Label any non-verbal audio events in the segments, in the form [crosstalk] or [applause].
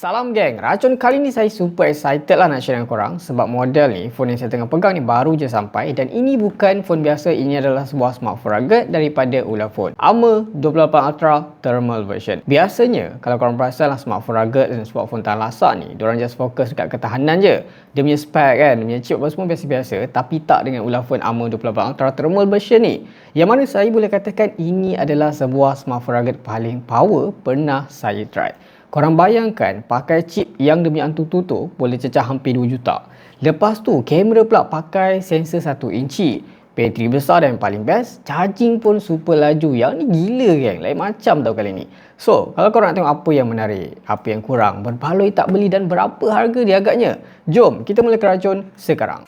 Salam geng, racun kali ni saya super excited lah nak share dengan korang sebab model ni, phone yang saya tengah pegang ni baru je sampai dan ini bukan phone biasa, ini adalah sebuah smartphone rugged daripada Ulafone. Armor 28 Ultra Thermal version. Biasanya, kalau korang perasan lah smartphone rugged dan smartphone tahan lasak ni, diorang just fokus dekat ketahanan je. Dia punya spek kan, dia punya chip apa semua biasa-biasa tapi tak dengan Ulafone Armor 28 Ultra Thermal version ni. Yang mana saya boleh katakan ini adalah sebuah smartphone rugged paling power pernah saya try. Korang bayangkan pakai chip yang demi antu tutup boleh cecah hampir 2 juta. Lepas tu kamera pula pakai sensor 1 inci. Bateri besar dan paling best, charging pun super laju. Yang ni gila kan, lain macam tau kali ni. So, kalau korang nak tengok apa yang menarik, apa yang kurang, berbaloi tak beli dan berapa harga dia agaknya, jom kita mula keracun sekarang.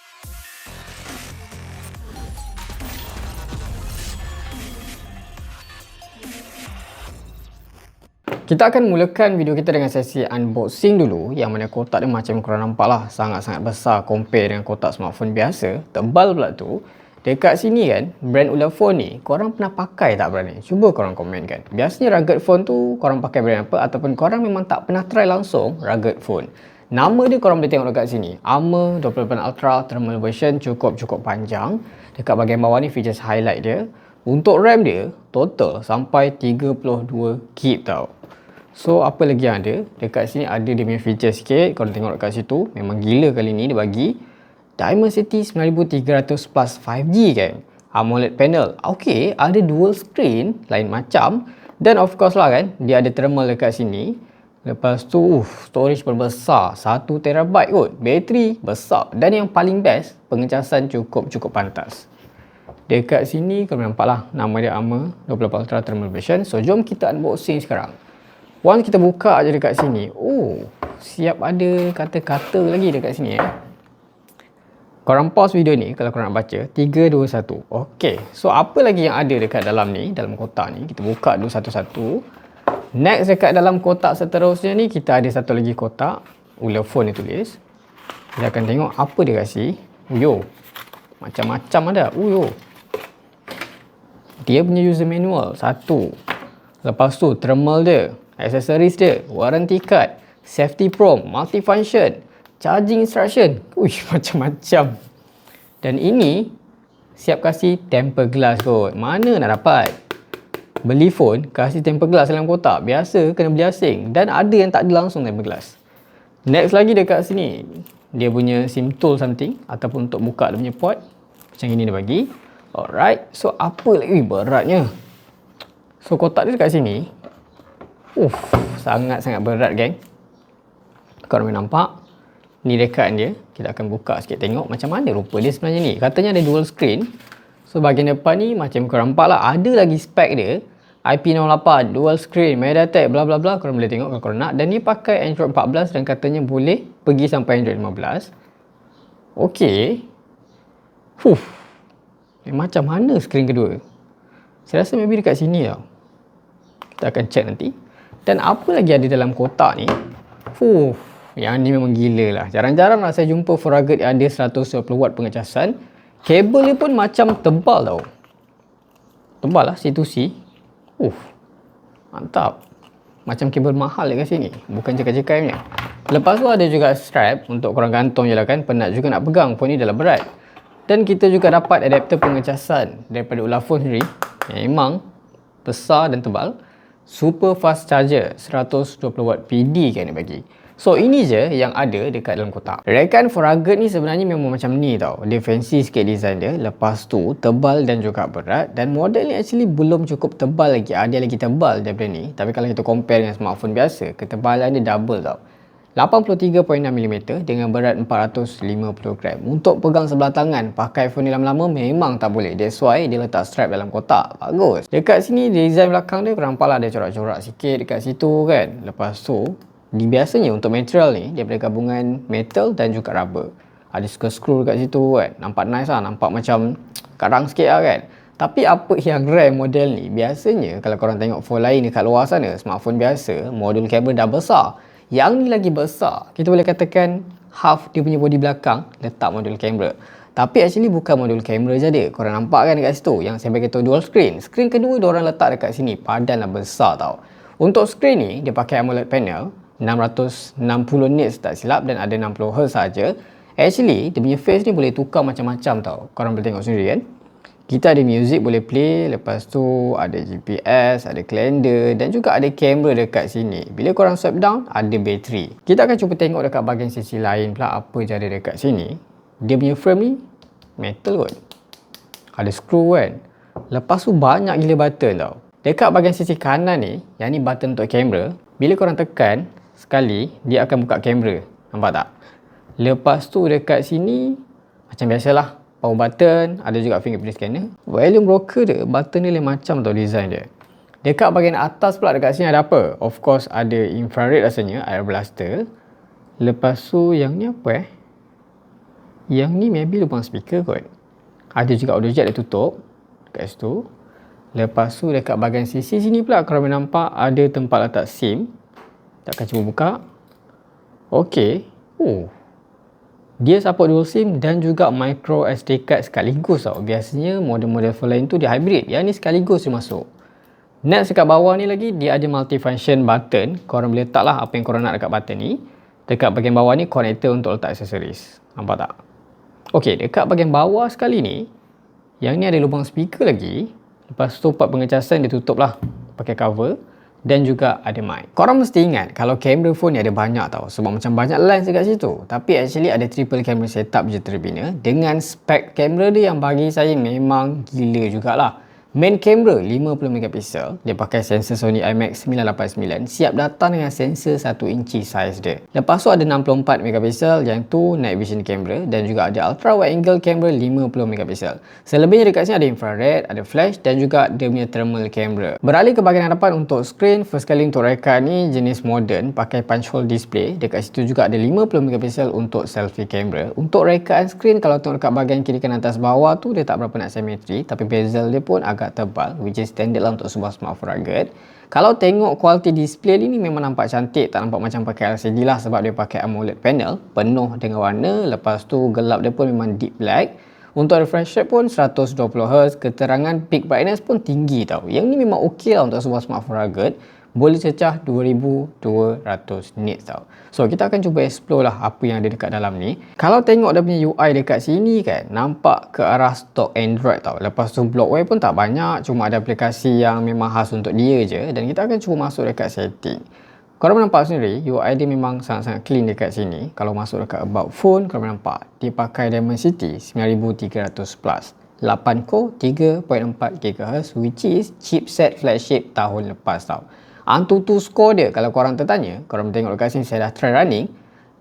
Kita akan mulakan video kita dengan sesi unboxing dulu yang mana kotak dia macam korang nampak lah sangat-sangat besar compare dengan kotak smartphone biasa. Tebal pula tu. Dekat sini kan brand Ulafone ni korang pernah pakai tak brand ni? Cuba korang komen kan biasanya rugged phone tu korang pakai brand apa ataupun korang memang tak pernah try langsung rugged phone. Nama dia korang boleh tengok dekat sini. Armor 28 Ultra thermal version cukup-cukup panjang. Dekat bahagian bawah ni features highlight dia. Untuk RAM dia total sampai 32GB tau So apa lagi yang ada? Dekat sini ada dia punya feature sikit. Kalau tengok dekat situ, memang gila kali ni dia bagi Dimensity 9300 plus 5G kan. AMOLED panel. Okay, ada dual screen lain macam. Dan of course lah kan, dia ada thermal dekat sini. Lepas tu, uh, storage berbesar. 1TB kot. Bateri besar. Dan yang paling best, pengecasan cukup-cukup pantas. Dekat sini, kalau nampak lah, nama dia ARMOR 28 Ultra Thermal Version. So, jom kita unboxing sekarang. Once kita buka je dekat sini, oh, siap ada kata-kata lagi dekat sini eh. Korang pause video ni kalau korang nak baca. 3, 2, 1. Okay. So, apa lagi yang ada dekat dalam ni, dalam kotak ni. Kita buka dulu satu-satu. Next dekat dalam kotak seterusnya ni, kita ada satu lagi kotak. Ulefone ni tulis. Kita akan tengok apa dia kasi. Uyo. Macam-macam ada. Uyo. Dia punya user manual. Satu. Lepas tu, thermal dia accessories dia, warranty card, safety prom, multifunction, charging instruction. Ui, [laughs] macam-macam. Dan ini siap kasih temper glass kot. Mana nak dapat? Beli phone, kasih temper glass dalam kotak. Biasa kena beli asing. Dan ada yang tak ada langsung temper glass. Next lagi dekat sini. Dia punya SIM tool something. Ataupun untuk buka dia punya port. Macam ini dia bagi. Alright. So, apa lagi beratnya? So, kotak dia dekat sini. Uff, sangat-sangat berat geng. Korang boleh nampak. Ni dekat dia. Kita akan buka sikit tengok macam mana rupa dia sebenarnya ni. Katanya ada dual screen. So bahagian depan ni macam korang nampak lah. Ada lagi spek dia. IP68, dual screen, MediaTek, bla bla bla. Korang boleh tengok kalau korang nak. Dan ni pakai Android 14 dan katanya boleh pergi sampai Android 15. Okay. Huh. Eh, macam mana screen kedua? Saya rasa maybe dekat sini tau. Kita akan check nanti. Dan apa lagi ada dalam kotak ni? Fuh, yang ni memang gila lah. Jarang-jarang lah saya jumpa Furaget yang ada 120 watt pengecasan. Kabel ni pun macam tebal tau. Tebal lah, C2C. Uh, mantap. Macam kabel mahal dekat sini. Bukan cekai-cekai punya. Lepas tu ada juga strap untuk korang gantung je lah kan. Penat juga nak pegang. Phone ni dalam berat. Dan kita juga dapat adapter pengecasan daripada Ulafone sendiri. Memang besar dan tebal super fast charger 120 watt PD kan dia bagi. So ini je yang ada dekat dalam kotak. Rekan Foraget ni sebenarnya memang macam ni tau. Dia fancy sikit design dia. Lepas tu tebal dan juga berat. Dan model ni actually belum cukup tebal lagi. Ada lagi tebal daripada ni. Tapi kalau kita compare dengan smartphone biasa, ketebalan dia double tau. 83.6mm dengan berat 450 gram. Untuk pegang sebelah tangan, pakai phone ni lama-lama memang tak boleh. That's why dia letak strap dalam kotak. Bagus. Dekat sini design belakang dia korang nampak lah ada corak-corak sikit dekat situ kan. Lepas tu, di biasanya untuk material ni daripada gabungan metal dan juga rubber. Ada screw-screw dekat situ kan. Nampak nice lah. Nampak macam karang sikit lah kan. Tapi apa yang rare model ni, biasanya kalau korang tengok phone lain dekat luar sana, smartphone biasa, modul kabel dah besar. Yang ni lagi besar. Kita boleh katakan half dia punya body belakang letak modul kamera. Tapi actually bukan modul kamera je dia. Korang nampak kan dekat situ yang saya tahu dual screen. Screen kedua dia orang letak dekat sini. Padan lah besar tau. Untuk screen ni dia pakai AMOLED panel 660 nits tak silap dan ada 60 Hz saja. Actually, dia punya face ni boleh tukar macam-macam tau. Korang boleh tengok sendiri kan. Kita ada music boleh play, lepas tu ada GPS, ada calendar dan juga ada kamera dekat sini. Bila korang swipe down, ada bateri. Kita akan cuba tengok dekat bahagian sisi lain pula apa je ada dekat sini. Dia punya frame ni metal kot. Ada screw kan. Lepas tu banyak gila button tau. Dekat bahagian sisi kanan ni, yang ni button untuk kamera. Bila korang tekan sekali, dia akan buka kamera. Nampak tak? Lepas tu dekat sini macam biasalah power button, ada juga fingerprint scanner. Volume rocker dia, button ni lain macam tau design dia. Dekat bahagian atas pula dekat sini ada apa? Of course ada infrared rasanya, air blaster. Lepas tu yang ni apa eh? Yang ni maybe lubang speaker kot. Ada juga audio jack dia tutup dekat situ. Lepas tu dekat bahagian sisi sini pula kalau nampak ada tempat letak SIM. Kita akan cuba buka. Okey. Oh, dia support dual SIM dan juga micro SD card sekaligus tau. Biasanya model-model phone lain tu dia hybrid. Yang ni sekaligus dia masuk. Next dekat bawah ni lagi dia ada multifunction button. Korang boleh letak lah apa yang korang nak dekat button ni. Dekat bahagian bawah ni connector untuk letak aksesoris. Nampak tak? Okey, dekat bahagian bawah sekali ni yang ni ada lubang speaker lagi. Lepas tu part pengecasan dia tutup lah pakai cover dan juga ada mic. Korang mesti ingat kalau kamera phone ni ada banyak tau sebab macam banyak lens dekat situ. Tapi actually ada triple camera setup je terbina dengan spek kamera dia yang bagi saya memang gila jugalah. Main camera 50MP dia pakai sensor Sony IMAX 989 siap datang dengan sensor 1 inci size dia. Lepas tu ada 64MP yang tu night vision camera dan juga ada ultra wide angle camera 50MP. Selebihnya dekat sini ada infrared, ada flash dan juga dia punya thermal camera. Beralih ke bahagian hadapan untuk screen, first kali untuk reka ni jenis modern pakai punch hole display. Dekat situ juga ada 50MP untuk selfie camera. Untuk rekaan screen kalau tengok dekat bahagian kiri kanan atas bawah tu dia tak berapa nak simetri tapi bezel dia pun agak agak tebal which is standard lah untuk sebuah smartphone rugged. Kalau tengok kualiti display ni memang nampak cantik tak nampak macam pakai LCD lah sebab dia pakai AMOLED panel penuh dengan warna. Lepas tu gelap dia pun memang deep black. Untuk refresh rate pun 120Hz keterangan peak brightness pun tinggi tau. Yang ni memang ok lah untuk sebuah smartphone rugged boleh cecah 2200 nits tau. So kita akan cuba explore lah apa yang ada dekat dalam ni. Kalau tengok dia punya UI dekat sini kan, nampak ke arah stok Android tau. Lepas tu blockware pun tak banyak, cuma ada aplikasi yang memang khas untuk dia je dan kita akan cuba masuk dekat setting. Kalau nampak sendiri, UI dia memang sangat-sangat clean dekat sini. Kalau masuk dekat about phone, kalau nampak dia pakai Dimensity 9300 plus. 8 core 3.4 GHz which is chipset flagship tahun lepas tau. Antutu score dia kalau korang tertanya, korang tengok dekat sini saya dah try running,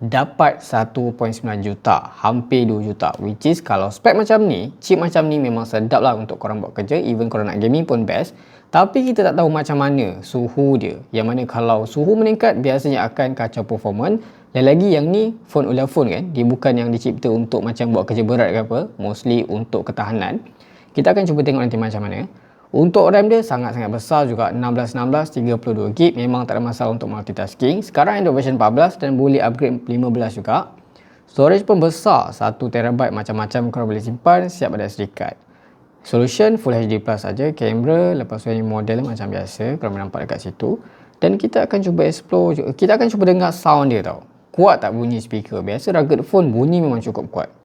dapat 1.9 juta, hampir 2 juta. Which is kalau spek macam ni, chip macam ni memang sedap lah untuk korang buat kerja, even korang nak gaming pun best. Tapi kita tak tahu macam mana suhu dia. Yang mana kalau suhu meningkat, biasanya akan kacau performance. Dan lagi yang ni, phone ulah phone kan, dia bukan yang dicipta untuk macam buat kerja berat ke apa, mostly untuk ketahanan. Kita akan cuba tengok nanti macam mana. Untuk RAM dia sangat-sangat besar juga 1616 32GB memang tak ada masalah untuk multitasking. Sekarang Android version 14 dan boleh upgrade 15 juga. Storage pun besar 1TB macam-macam korang boleh simpan siap ada SD card. Solution Full HD Plus saja, kamera lepas tu yang model macam biasa kalau nampak dekat situ. Dan kita akan cuba explore. Kita akan cuba dengar sound dia tau. Kuat tak bunyi speaker? Biasa rugged phone bunyi memang cukup kuat.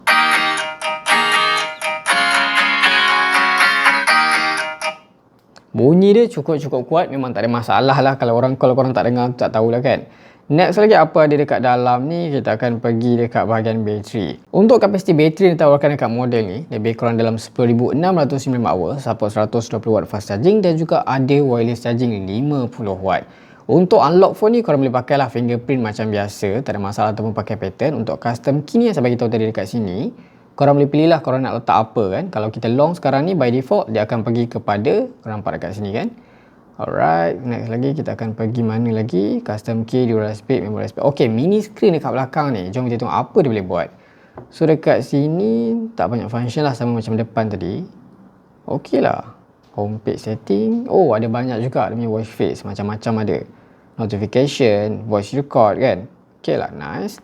Bunyi dia cukup-cukup kuat memang tak ada masalah lah kalau orang kalau korang tak dengar tak tahulah kan. Next lagi apa ada dekat dalam ni kita akan pergi dekat bahagian bateri. Untuk kapasiti bateri yang ditawarkan dekat model ni lebih kurang dalam 10,695 hour support 120 watt fast charging dan juga ada wireless charging 50 watt. Untuk unlock phone ni korang boleh pakai lah fingerprint macam biasa tak ada masalah ataupun pakai pattern. Untuk custom key ni yang saya bagi tahu tadi dekat sini korang boleh pilih lah korang nak letak apa kan. Kalau kita long sekarang ni by default dia akan pergi kepada korang nampak dekat sini kan. Alright next lagi kita akan pergi mana lagi? Custom key dual speed memory speed. Ok mini screen dekat belakang ni. Jom kita tengok apa dia boleh buat. So dekat sini tak banyak function lah sama macam depan tadi. Ok lah. Home page setting. Oh ada banyak juga. Dia punya watch face macam-macam ada. Notification voice record kan. Ok lah nice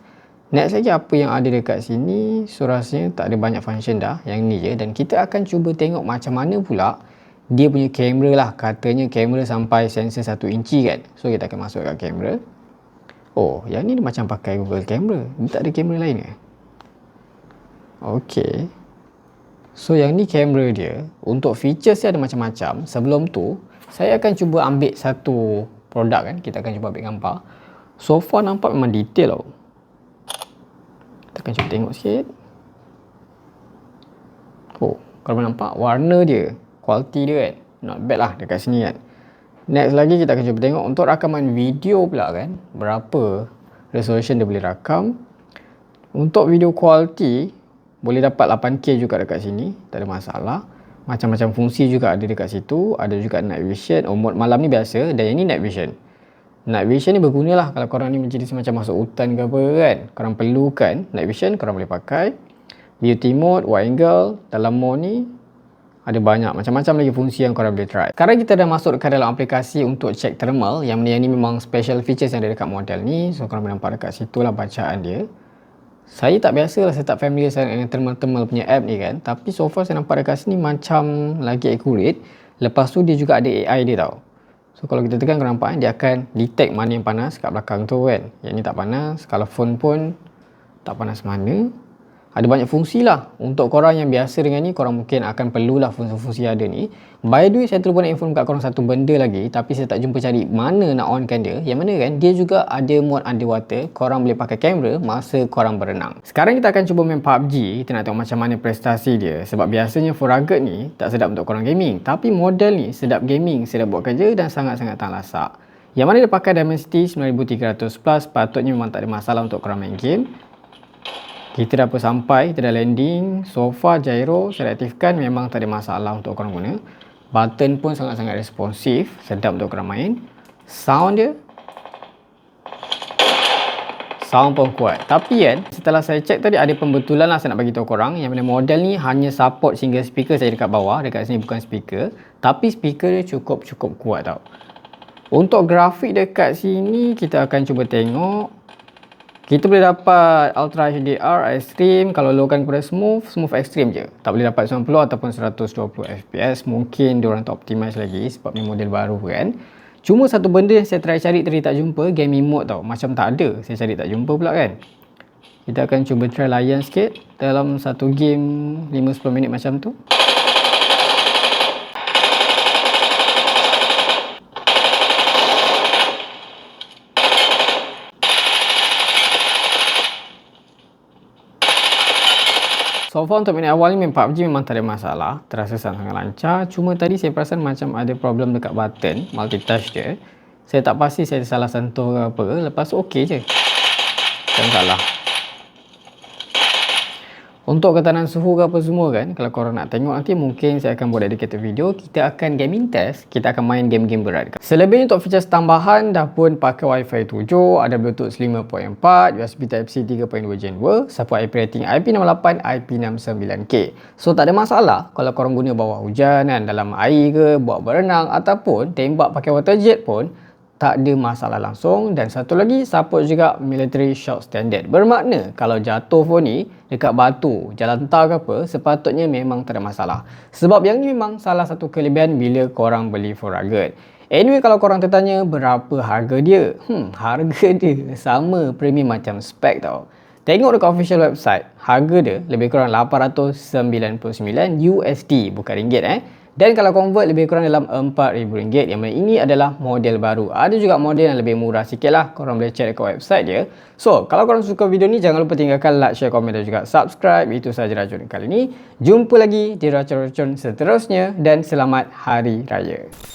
Next lagi apa yang ada dekat sini So rasanya tak ada banyak function dah Yang ni je Dan kita akan cuba tengok macam mana pula Dia punya kamera lah Katanya kamera sampai sensor 1 inci kan So kita akan masuk kat kamera Oh, yang ni macam pakai Google Camera. Ni tak ada kamera lain ke? Okay. So yang ni kamera dia. Untuk features dia ada macam-macam. Sebelum tu, saya akan cuba ambil satu produk kan. Kita akan cuba ambil gambar. So far nampak memang detail tau. Kita akan cuba tengok sikit. Oh, kalau nampak warna dia, quality dia kan. Not bad lah dekat sini kan. Next lagi kita akan cuba tengok untuk rakaman video pula kan. Berapa resolution dia boleh rakam. Untuk video quality, boleh dapat 8K juga dekat sini. Tak ada masalah. Macam-macam fungsi juga ada dekat situ. Ada juga night vision. Oh, mode malam ni biasa. Dan yang ni night vision. Night vision ni berguna lah kalau korang ni menjadi semacam masuk hutan ke apa kan. Korang perlukan night vision, korang boleh pakai. Beauty mode, wide angle, dalam mode ni ada banyak macam-macam lagi fungsi yang korang boleh try. Sekarang kita dah masuk ke dalam aplikasi untuk check thermal yang ni memang special features yang ada dekat model ni. So korang boleh nampak dekat situ lah bacaan dia. Saya tak biasa lah, saya tak familiar sangat dengan thermal-thermal punya app ni kan. Tapi so far saya nampak dekat sini macam lagi accurate. Lepas tu dia juga ada AI dia tau. So kalau kita tekan korang nampak kan, dia akan detect mana yang panas kat belakang tu kan. Yang ni tak panas, kalau phone pun tak panas mana ada banyak fungsi lah. Untuk korang yang biasa dengan ni korang mungkin akan perlulah fungsi-fungsi ada ni. By the way saya terlupa nak inform kat korang satu benda lagi tapi saya tak jumpa cari mana nak onkan dia yang mana kan dia juga ada mode underwater. Korang boleh pakai kamera masa korang berenang. Sekarang kita akan cuba main PUBG kita nak tengok macam mana prestasi dia. Sebab biasanya rugged ni tak sedap untuk korang gaming. Tapi model ni sedap gaming sedap buat kerja dan sangat-sangat tak lasak. Yang mana dia pakai Dimensity 9300 Plus patutnya memang tak ada masalah untuk korang main game kita dah sampai, kita dah landing. So far gyro saya aktifkan memang tak ada masalah untuk korang guna. Button pun sangat-sangat responsif, sedap untuk korang main. Sound dia Sound pun kuat. Tapi kan, setelah saya cek tadi ada pembetulan lah saya nak bagi tahu korang yang mana model ni hanya support single speaker saya dekat bawah, dekat sini bukan speaker. Tapi speaker dia cukup-cukup kuat tau. Untuk grafik dekat sini kita akan cuba tengok kita boleh dapat Ultra HDR Extreme kalau lowkan kepada smooth, smooth extreme je. Tak boleh dapat 90 ataupun 120 FPS. Mungkin diorang tak optimize lagi sebab ni model baru kan. Cuma satu benda yang saya try cari tadi tak jumpa, gaming mode tau. Macam tak ada. Saya cari tak jumpa pula kan. Kita akan cuba try layan sikit dalam satu game 5-10 minit macam tu. So far untuk minit awal ni main PUBG memang tak ada masalah. Terasa sangat lancar. Cuma tadi saya perasan macam ada problem dekat button Multitouch dia Saya tak pasti saya salah sentuh ke apa. Lepas tu okey je. Tak salah untuk ketahanan suhu ke apa semua kan Kalau korang nak tengok nanti mungkin saya akan buat dedicated video. Kita akan gaming test Kita akan main game-game berat. Selebihnya untuk features tambahan Dah pun pakai wifi 7 Ada bluetooth 5.4 USB Type-C 3.2 Gen 2 Support IP rating IP68 IP69K So tak ada masalah Kalau korang guna bawah hujan kan Dalam air ke Buat berenang Ataupun tembak pakai water jet pun tak ada masalah langsung. Dan satu lagi support juga military shock standard? Bermakna kalau jatuh phone ni dekat batu jalan tar ke apa sepatutnya memang tak ada masalah. Sebab yang ni memang salah satu kelebihan bila korang beli for rugged. Anyway kalau korang tertanya berapa harga dia? Hmm harga [laughs] dia sama premium macam spec tau. Tengok dekat official website, harga dia lebih kurang 899 USD, bukan ringgit eh. Dan kalau convert lebih kurang dalam RM4,000 yang mana ini adalah model baru. Ada juga model yang lebih murah sikit lah. Korang boleh check dekat website dia. So, kalau korang suka video ni jangan lupa tinggalkan like, share, komen dan juga subscribe. Itu sahaja racun kali ni. Jumpa lagi di racun-racun seterusnya dan selamat Hari Raya.